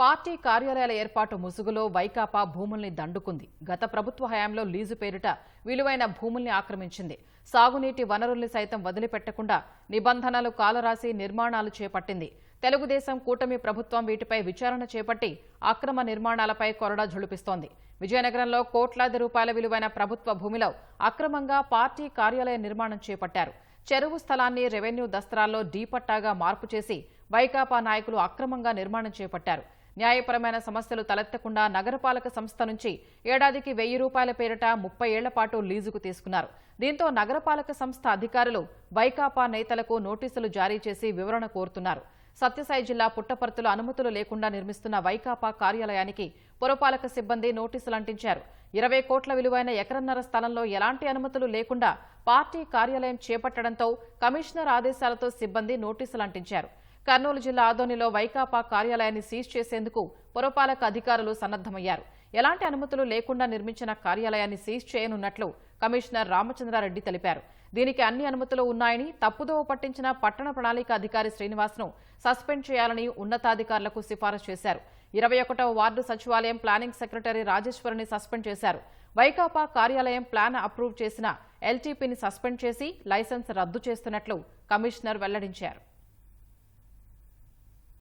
Party కార్యాలయాల ఏర్పాటు ముసుగులో వైకాపా భూముల్ని దండుకుంది. గత ప్రభుత్వ హయాంలో లీజు పేరిట విలువైన భూముల్ని ఆక్రమించింది. సాగునీటి వనరుల్ని సైతం వదిలిపెట్టకుండా నిబంధనలు కాలరాసి నిర్మాణాలు చేపట్టింది. తెలుగుదేశం కూటమి ప్రభుత్వం వీటిపై విచారణ చేపట్టి అక్రమ నిర్మాణాలపై కొరడా ఝుళిపిస్తోంది. విజయనగరంలో కోట్లాది రూపాయల విలువైన ప్రభుత్వ భూమిలో అక్రమంగా పార్టీ కార్యాలయ నిర్మాణం చేపట్టారు. చెరువు స్థలాన్ని రెవెన్యూ దస్త్రాల్లో డీపట్టాగా మార్పు చేసి వైకాపా నాయకులు అక్రమంగా నిర్మాణం చేపట్టారు. న్యాయపరమైన సమస్యలు తలెత్తకుండా నగరపాలక సంస్థ నుంచి ఏడాదికి వెయ్యి రూపాయల పేరిట ముప్పై ఏళ్ళ పాటు లీజుకు తీసుకున్నారు. దీంతో నగరపాలక సంస్థ అధికారులు వైకాపా నేతలకు నోటీసులు జారీ చేసి వివరణ కోరుతున్నారు. సత్యసాయి జిల్లా పుట్టపర్తిలో అనుమతులు లేకుండా నిర్మిస్తున్న వైకాపా కార్యాలయానికి పురపాలక సిబ్బంది నోటీసులు అంటించారు. ఇరవై కోట్ల విలువైన ఎకరన్నర స్థలంలో ఎలాంటి అనుమతులు లేకుండా పార్టీ కార్యాలయం చేపట్టడంతో కమిషనర్ ఆదేశాలతో సిబ్బంది నోటీసులు అంటించారు. కర్నూలు జిల్లా ఆదోనిలో వైకాపా కార్యాలయాన్ని సీజ్ చేసేందుకు పురపాలక అధికారులు సన్నద్దమయ్యారు ఎలాంటి అనుమతులు లేకుండా నిర్మించిన కార్యాలయాన్ని సీజ్ చేయనున్నట్లు కమిషనర్ రామచంద్రారెడ్డి తెలిపారు. దీనికి అన్ని అనుమతులు ఉన్నాయని తప్పుదోవ పట్టించిన పట్టణ ప్రణాళిక అధికారి శ్రీనివాస్ను సస్పెండ్ చేయాలని ఉన్నతాధికారులకు సిఫారసు చేశారు. ఇరవై ఒకటవ వార్డు సచివాలయం ప్లానింగ్ సెక్రటరీ రాజేశ్వరిని సస్పెండ్ చేశారు. వైకాపా కార్యాలయం ప్లాన్ అప్రూవ్ చేసిన ఎల్టీపీని సస్పెండ్ చేసి లైసెన్స్ రద్దు చేస్తున్నట్లు కమిషనర్ వెల్లడించారు.